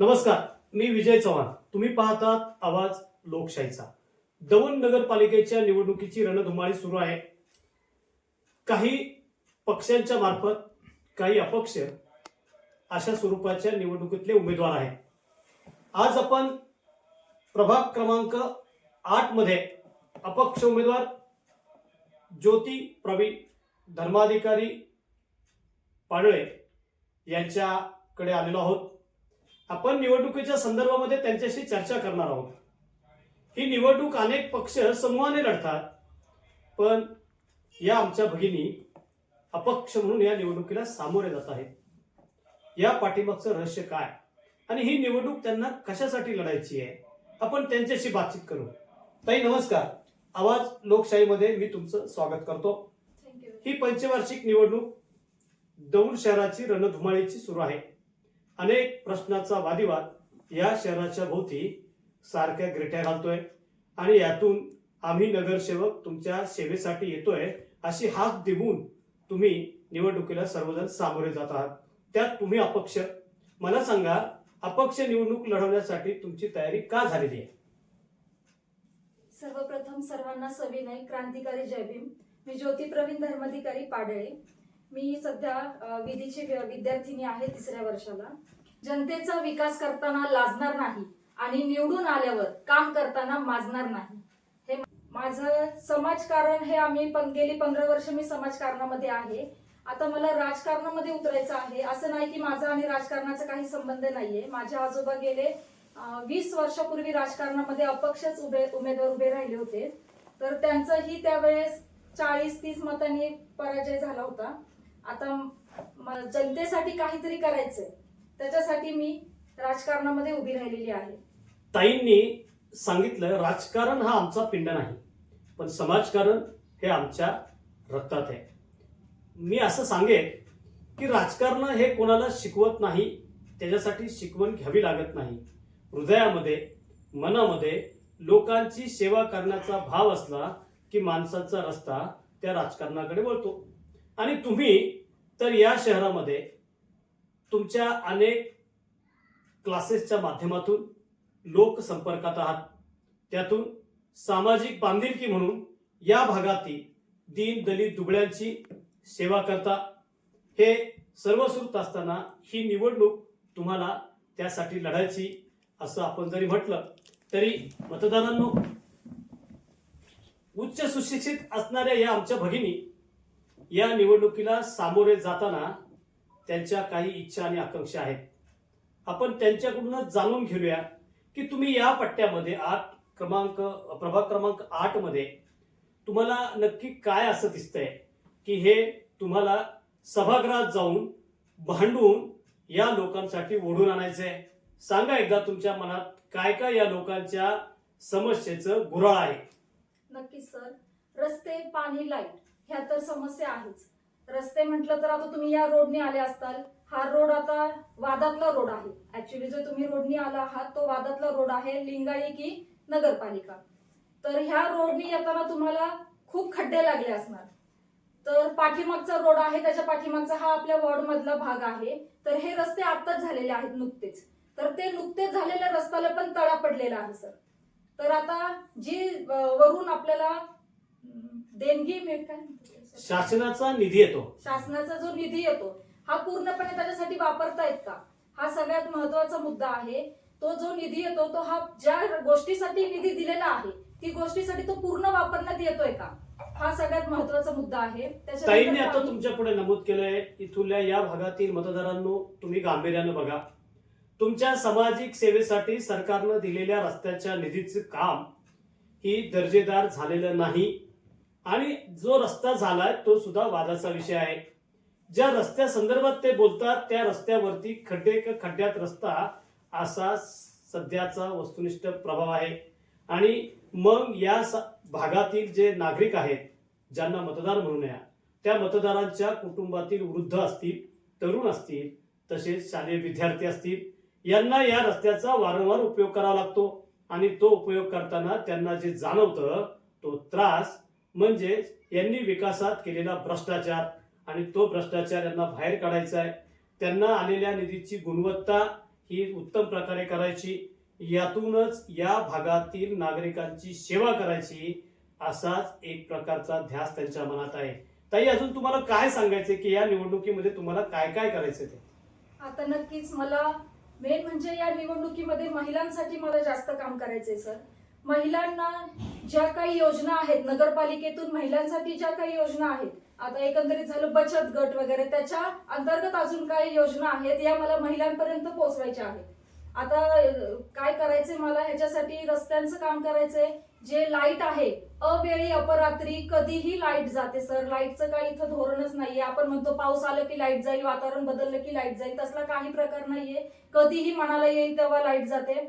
नमस्कार मी विजय चव्हाण. तुम्ही पाहतात आवाज लोकशाहीचा. दौंड नगरपालिकेच्या निवडणुकीची रणधुमाळी सुरू आहे. काही पक्षांच्या मार्फत काही अपक्ष अशा स्वरूपाच्या निवडणुकीतले उमेदवार आहेत. आज आपण प्रभाग क्रमांक आठमध्ये अपक्ष उमेदवार ज्योती प्रवीण धर्माधिकारी पाडळे यांच्याकडे आलेलो आहोत. आपण निवडणुकीच्या संदर्भामध्ये त्यांच्याशी चर्चा करणार आहोत. ही निवडणूक अनेक पक्ष समूहाने लढतात पण या आमच्या भगिनी अपक्ष म्हणून या निवडणुकीला सामोरे जात आहेत. या पाठीमागचं रहस्य काय? आणि ही निवडणूक त्यांना कशासाठी लढायची आहे? आपण त्यांच्याशी बातचीत करू. ताई नमस्कार. आवाज लोकशाहीमध्ये मी तुमचं स्वागत करतो. ही पंचवार्षिक निवडणूक दौंड शहराची रणधुमाळीची सुरू आहे. अनेक प्रश्नाचा वादिवाद या शहराच्या भोवती सारख्या ग्रेट्या घालतोय. आणि यातून आम्ही नगरसेवक तुमच्या सेवेसाठी येतोय अशी हाक देऊन तुम्ही निवडणुकीला सर्वजण सामोरे जात आहात. त्यात तुम्ही अपक्ष. मला सांगा अपक्ष निवडणूक लढवण्यासाठी तुमची तयारी का झालेली आहे? सर्वप्रथम सर्वांना सविनय क्रांतिकारी जयभीम. मी ज्योती प्रवीण धर्माधिकारी पाडळे. मी सध्या विधीची विद्यार्थिनी आहे तिसऱ्या वर्षाला. जनतेचा विकास करताना लाजणार नाही आणि निवडून आल्यावर काम करताना माजणार नाही. हे माझं समाजकारण हे आम्ही पण गेली पंधरा वर्ष मी समाजकारणामध्ये आहे. आता मला राजकारणामध्ये उतरायचं आहे. असं नाही की माझा आणि राजकारणाचा काही संबंध नाहीये. माझे आजोबा गेले वीस वर्षापूर्वी राजकारणामध्ये अपक्षच उभे उमेदवार उभे राहिले होते. तर त्यांचाही त्यावेळेस चाळीस तीस मतांनी पराजय झाला होता. आता जनतेसाठी काहीतरी करायचंय. त्याच्यासाठी मी राजकारणामध्ये उभी राहिलेली आहे. ताईंनी सांगितलं राजकारण हा आमचा पिंड नाही पण समाजकारण हे आमच्या रक्तात आहे. मी असं सांगेन की राजकारण हे कोणाला शिकवत नाही त्याच्यासाठी शिकवण घ्यावी लागत नाही. हृदयामध्ये मनामध्ये लोकांची सेवा करण्याचा भाव असला की माणसाचा रस्ता त्या राजकारणाकडे वळतो. आणि तुम्ही तर या शहरामध्ये तुमच्या अनेक क्लासेसच्या माध्यमातून लोकसंपर्कात आहात. त्यातून सामाजिक बांधिलकी म्हणून या भागातील दीन दलित दुबळ्यांची सेवा करता. हे सर्व सुरत असताना ही निवडणूक तुम्हाला त्यासाठी लढायची असं आपण जरी म्हटलं तरी मतदारांनो उच्च सुशिक्षित असणाऱ्या या आमच्या भगिनी या निवडणुकीला सामोरे जाताना त्यांच्या काही इच्छा आणि आकांक्षा आहेत. आपण त्यांच्याकडूनच जाणून घेऊया की तुम्ही या पट्ट्यामध्ये आठ क्रमांक प्रभाग क्रमांक आठमध्ये तुम्हाला नक्की काय असं दिसतंय की हे तुम्हाला सभागृहात जाऊन भांडून या लोकांसाठी ओढून आणायचंय? सांगा एकदा तुमच्या मनात काय काय या लोकांच्या समस्येचं गुराळ आहे. नक्कीच सर. रस्ते पाणी लाइट. ह्या तर समस्या आहेच. रस्ते म्हटलं तर आता तुम्ही या रोडने आले असताल. हा रोड आता वादातला रोड आहे. ऍक्च्युली जो तुम्ही रोडनी आला आहात तो वादातला रोड आहे लिंगाई की नगरपालिका. तर ह्या रोडनी येताना तुम्हाला खूप खड्डे लागले असणार. तर पाठीमागचा रोड आहे त्याच्या पाठीमागचा हा आपल्या वॉर्ड मधला भाग आहे. तर हे रस्ते आत्ताच झालेले आहेत नुकतेच. तर ते नुकतेच झालेल्या रस्त्याला पण तळा पडलेला आहे सर. तर आता जी वरून आपल्याला देणगी मिळ काय? म्हणतात? शासनाचा निधी येतो. शासनाचा जो निधी येतो हा पूर्णपणे त्याच्यासाठी वापरतायत का? हा सगळ्यात महत्त्वाचा मुद्दा आहे. तो जो निधी येतो तो हा ज्या गोष्टीसाठी निधी दिलेला आहे ती गोष्टीसाठी तो पूर्ण वापरण्यात येतोय का? हा सगळ्यात महत्त्वाचा मुद्दा आहे. ताईंनी आता तुमच्यापुढे नमूद केलंय इथल्या या भागातील मतदारांनो तुम्ही गांभीर्यानं बघा. तुमच्या सामाजिक सेवेसाठी सरकारनं दिलेल्या रस्त्याच्या निधीचं काम ही दर्जेदार झालेलं नाही. आणि जो रस्ता झालाय तो सुद्धा वादाचा विषय आहे. ज्या रस्त्या संदर्भात ते बोलतात त्या रस्त्यावरती खड्डे का खड्ड्यात रस्ता असा सध्याचा वस्तुनिष्ठ प्रभाव आहे. आणि मग या स- भागातील जे नागरिक आहेत ज्यांना मतदार म्हणून या त्या मतदारांच्या कुटुंबातील वृद्ध असतील तरुण असतील तसेच शालेय विद्यार्थी असतील यांना या रस्त्याचा वारंवार उपयोग करावा लागतो. आणि तो उपयोग करताना त्यांना जे जाणवतं तो त्रास म्हणजे यांनी विकासात केलेला भ्रष्टाचार आणि तो भ्रष्टाचार यांना बाहेर काढायचा आहे. त्यांना आलेल्या निधीची गुणवत्ता ही उत्तम प्रकारे करायची यातूनच या भागातील नागरिकांची सेवा करायची असाच एक प्रकारचा ध्यास त्यांच्या मनात आहे. ताई अजून तुम्हाला काय सांगायचे की या निवडणुकीमध्ये तुम्हाला काय काय करायचं ते? आता नक्कीच मला मेन म्हणजे या निवडणुकीमध्ये महिलांसाठी मला जास्त काम करायचंय सर महिलांना ज्या काही योजना आहेत नगरपालिकेतून महिलांसाठी ज्या काही योजना आहेत आता एकंदरीत झालं बचत गट वगैरे त्याच्या अंतर्गत अजून काही योजना आहेत या मला महिलांपर्यंत पोहोचवायच्या आहेत. आता काय करायचंय मला? ह्याच्यासाठी रस्त्यांचं काम करायचंय. जे लाइट आहे अवेळी अपरात्री कधीही लाइट जाते सर. लाईटचं काही इथं धोरणच नाहीये. आपण म्हणतो पाऊस आलं की लाइट जाईल वातावरण बदललं की लाइट जाईल. तसला काही प्रकार नाहीये. कधीही मनाला येईल तेव्हा लाइट जाते.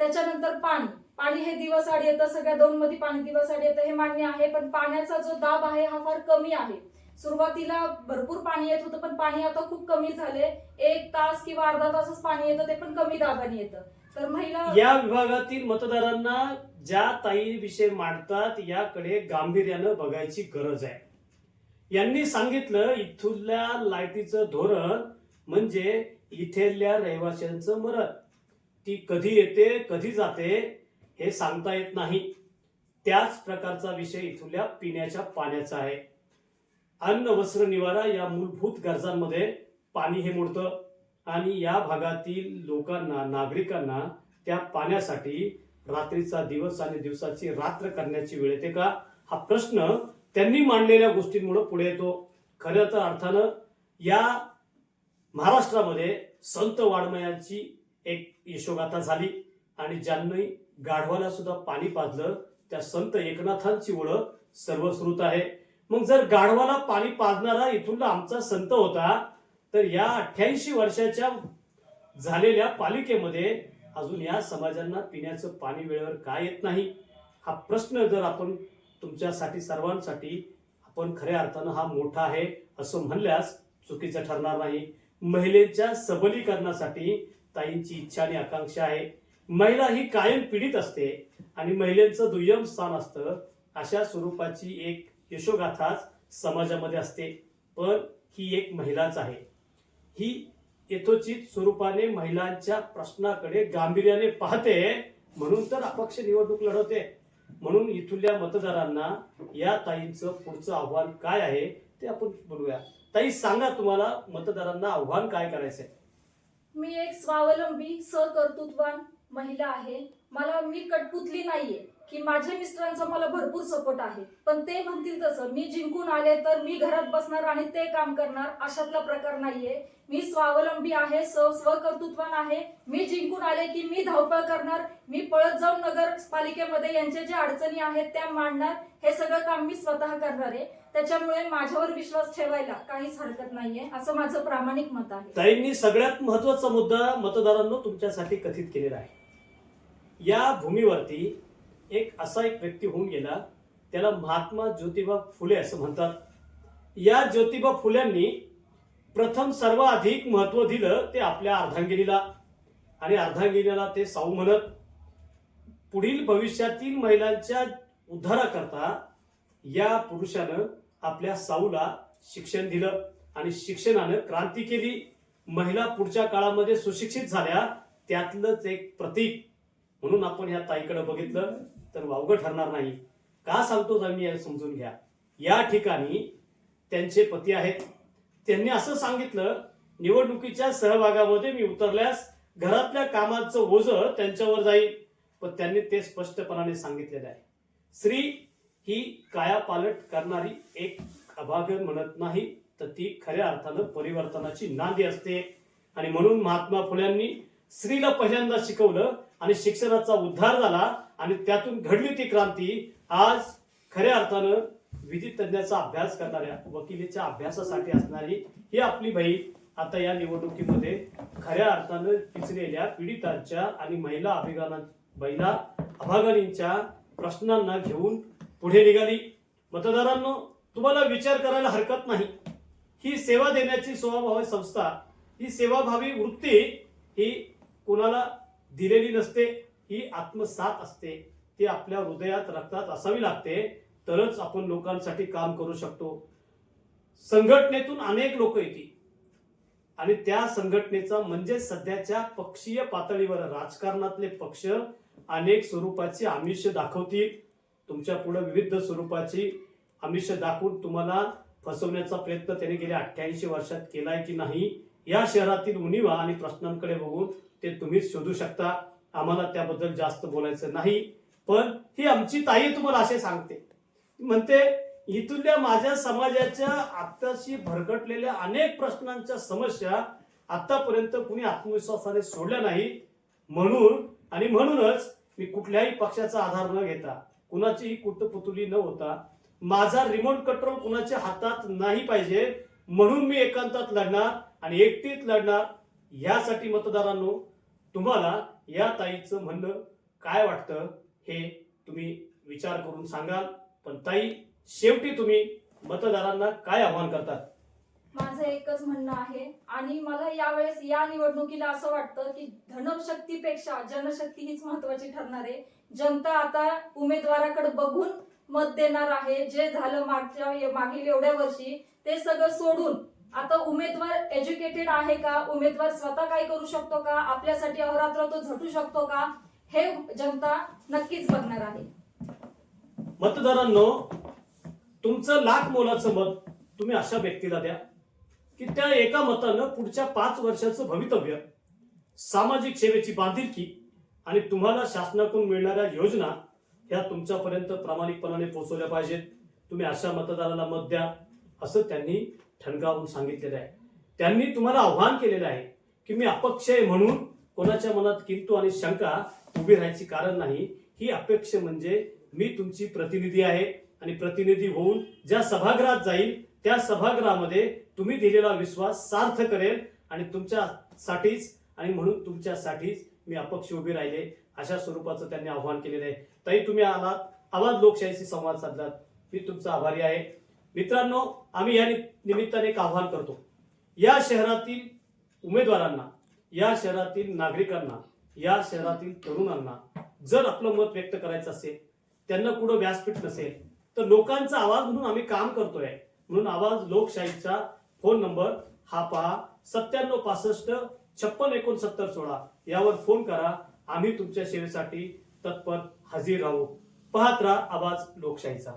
त्याच्यानंतर पाणी. पाणी हे दिवस आड येतं सगळ्या दोन मध्ये पाणी दिवस आड येतं हे मान्य आहे पण पाण्याचा जो दाब आहे हा फार कमी आहे. सुरुवातीला भरपूर पाणी येत होतं पण पाणी आता खूप कमी झाले. एक तास किंवा अर्धा तासच पाणी येतं ते पण कमी दाबाने येतं. तर महिला या विभागातील मतदारांना ज्या ताई विषय मांडतात याकडे गांभीर्यानं बघायची गरज आहे. यांनी सांगितलं इथल्या लाईटीचं धोरण म्हणजे इथल्या रहिवाशांचं मरण. ती कधी येते कधी जाते हे सांगता येत नाही. त्याच प्रकारचा विषय इथल्या पिण्याच्या पाण्याचा आहे. अन्न वस्त्र निवारा या मूलभूत गरजांमध्ये पाणी हे मोडतं आणि या भागातील लोकांना नागरिकांना त्या पाण्यासाठी रात्रीचा दिवस आणि दिवसाची रात्र करण्याची वेळ येते का? हा प्रश्न त्यांनी मांडलेल्या गोष्टींमुळे पुढे येतो. खऱ्या तर अर्थानं या महाराष्ट्रामध्ये संत वाङ्मयांची एक यशोगाथा झाली. आणि ज्यांनी गाढवाला सुद्धा पाणी पाजलं त्या संत एकनाथांची ओळख सर्वश्रुत आहे. मग जर गाढवाला पाणी पाजणारा इथूनला आमचा संत होता तर या अठ्ठ्याऐंशी वर्षाच्या झालेल्या पालिकेमध्ये अजून या समाजांना पिण्याचं पाणी वेळेवर काय येत नाही? हा प्रश्न जर आपण तुमच्यासाठी सर्वांसाठी आपण खऱ्या अर्थानं हा मोठा आहे असं म्हणल्यास चुकीचं ठरणार नाही. महिलेच्या सबलीकरणासाठी ताईंची इच्छा आणि आकांक्षा आहे. महिला ही कायम पीडित असते आणि महिलेचं दुय्यम स्थान असतं अशा स्वरूपाची एक यशोगाथाच समाजामध्ये असते. पण ही एक महिलाच आहे. ही यथोचित स्वरूपाने महिलांच्या प्रश्नाकडे गांभीर्याने पाहते म्हणून तर अपक्ष निवडणूक लढवते. म्हणून इथल्या मतदारांना या ताईंचं पुढचं आव्हान काय आहे ते आपण बोलूया. ताई सांगा तुम्हाला मतदारांना आव्हान काय करायचंय? मी एक स्वावलंबी सकर्तृत्वान महिला आहे. मला मी कटपुतली नाहीये की माझ्या मिस्टरांचा मला भरपूर सपोर्ट आहे. पण ते म्हणतील तसं मी जिंकून आले तर मी घरात बसणार आणि ते काम करणार अशातला प्रकार नाहीये. मी स्वावलंबी आहे स्व स्वकर्तृत्वान आहे. मी जिंकून आले की मी धावपळ करणार मी पळत जाऊन नगरपालिकेमध्ये यांच्या ज्या अडचणी आहेत त्या मांडणार हे सगळं काम मी स्वतः करणार आहे. त्याच्यामुळे माझ्यावर विश्वास ठेवायला काहीच हरकत नाहीये असं माझं प्रामाणिक मत आहे. ताईंनी सगळ्यात महत्त्वाचा मुद्दा मतदारांना तुमच्यासाठी कथित केलेला आहे. या भूमीवरती एक असा एक व्यक्ती होऊन गेला त्याला महात्मा ज्योतिबा फुले असं म्हणतात. या ज्योतिबा फुल्यांनी प्रथम सर्वाधिक महत्त्व दिलं ते आपल्या अर्धांगिनीला. आणि अर्धांगिनीला ते साऊ म्हणत पुढील भविष्यातील महिलांच्या उद्धाराकरता या पुरुषानं आपल्या साऊला शिक्षण दिलं आणि शिक्षणानं क्रांती केली. महिला पुढच्या काळामध्ये सुशिक्षित झाल्या त्यातलंच एक प्रतीक म्हणून आपण या ताईकडे बघितलं तर वावगं ठरणार नाही. का सांगतो आम्ही समजून घ्या. या ठिकाणी त्यांचे पती आहेत. त्यांनी असं सांगितलं निवडणुकीच्या सहभागामध्ये मी उतरल्यास घरातल्या कामाचं ओझं त्यांच्यावर जाईल. पण त्यांनी ते स्पष्टपणाने सांगितलेलं आहे. स्त्री ही कायापालट करणारी एक अभाग म्हणत नाही तर ती खऱ्या अर्थानं परिवर्तनाची नांदी असते. आणि म्हणून महात्मा फुल्यांनी स्त्रीला पहिल्यांदा शिकवलं आणि शिक्षणाचा उद्धार झाला आणि त्यातून घडली ती क्रांती आज खऱ्या अर्थानं विधी तज्ञाचा अभ्यास करणाऱ्या वकिलीच्या अभ्यासासाठी असणारी ही आपली बहीण आता या निवडणुकीमध्ये खऱ्या अर्थानं पिचलेल्या पीडितांच्या आणि महिला अभिगाना महिला अभागानींच्या प्रश्नांना घेऊन पुढे निघाली. मतदारांनो तुम्हाला विचार करायला हरकत नाही. ही सेवा देण्याची स्वभावी संस्था ही सेवाभावी वृत्ती ही कोणाला दिलेली नसते ही आत्मसात असते. ती आपल्या हृदयात रक्तात असावी लागते. तरच आपण लोकांसाठी काम करू शकतो. संघटनेतून अनेक लोक येतील. आणि त्या संघटनेचा म्हणजे सध्याच्या पक्षीय पातळीवर राजकारणातले पक्ष अनेक स्वरूपाची आमिष दाखवतील. तुमच्यापुढे विविध स्वरूपाची आमिष दाखवून तुम्हाला फसवण्याचा प्रयत्न त्यांनी गेल्या अठ्ठ्याऐंशी वर्षात केलाय की नाही या शहरातील उणीवा आणि प्रश्नांकडे बघून ते तुम्हीच शोधू शकता. आम्हाला त्याबद्दल जास्त बोलायचं नाही. पण ही आमची ताई तुम्हाला असे सांगते. म्हणते इथल्या माझ्या समाजाच्या आत्ताशी भरकटलेल्या अनेक प्रश्नांच्या समस्या आतापर्यंत कुणी आत्मविश्वासाने सोडल्या नाही म्हणून आणि म्हणूनच मी कुठल्याही पक्षाचा आधार न घेता कुणाचीही कुटपुतुली न होता माझा रिमोट कंट्रोल कुणाच्या हातात नाही पाहिजे. म्हणून मी एकांतात लढणार आणि एकटीत लढणार. यासाठी मतदारांनो तुम्हाला या ताईचं म्हणणं काय वाटतं हे तुम्ही विचार करून सांगाल. पण ताई शेवटी तुम्ही मतदारांना काय आव्हान करतात? माझं एकच म्हणणं आहे आणि मला यावेळेस या निवडणुकीला असं वाटतं की धनशक्तीपेक्षा जनशक्ती हीच महत्वाची ठरणार आहे. जनता आता उमेदवाराकडे बघून मत देणार आहे. जे झालं मागच्या मागील एवढ्या वर्षी ते सगळं सोडून आता उमेदवार एज्युकेटेड आहे का? उमेदवार स्वतः काय करू शकतो का? आपल्यासाठी अहोरात्र तो झटू शकतो का? हे जनता नक्कीच बघणार आहे. मतदारांनो तुमचं लाख मोलाचं मत तुम्ही अशा व्यक्तीला द्या की त्या एका मतानं पुढच्या पाच वर्षाचं भवितव्य सामाजिक सेवेची बांधिलकी आणि तुम्हाला शासनाकडून मिळणाऱ्या योजना ह्या तुमच्यापर्यंत प्रामाणिकपणाने पोहोचवल्या पाहिजेत. तुम्ही अशा मतदाराला मत द्या असं त्यांनी ठणकावून सांगितलेलं आहे. त्यांनी तुम्हाला आव्हान केलेलं आहे की मी अपक्ष आहे म्हणून कोणाच्या मनात किंतू आणि शंका उभी राहायची कारण नाही. ही अपेक्ष म्हणजे मी तुमची प्रतिनिधी आहे आणि प्रतिनिधी होऊन ज्या सभागृहात जाईल त्या सभागृहामध्ये तुम्ही दिलेला विश्वास सार्थ करेल आणि तुमच्यासाठीच आणि म्हणून तुमच्यासाठीच मी अपक्ष उभे राहिले अशा स्वरूपाचं त्यांनी आव्हान केलेलं आहे. तरी तुम्ही आलात. आवाज लोकशाहीशी संवाद साधलात. मी तुमचा आभारी आहे. मित्रांनो आम्ही या निमित्ताने एक आव्हान करतो. या शहरातील उमेदवारांना या शहरातील नागरिकांना या शहरातील तरुणांना जर आपलं मत व्यक्त करायचं असेल त्यांना कुठं व्यासपीठ नसेल तर लोकांचा आवाज म्हणून आम्ही काम करतोय. म्हणून आवाज लोकशाहीचा फोन नंबर हा पहा सत्त्याण्णव पासष्ट छप्पन एकोणसत्तर सोळा यावर फोन करा. आम्ही तुमच्या सेवेसाठी तत्पर हजर राहू. पाहत राहा आवाज लोकशाहीचा.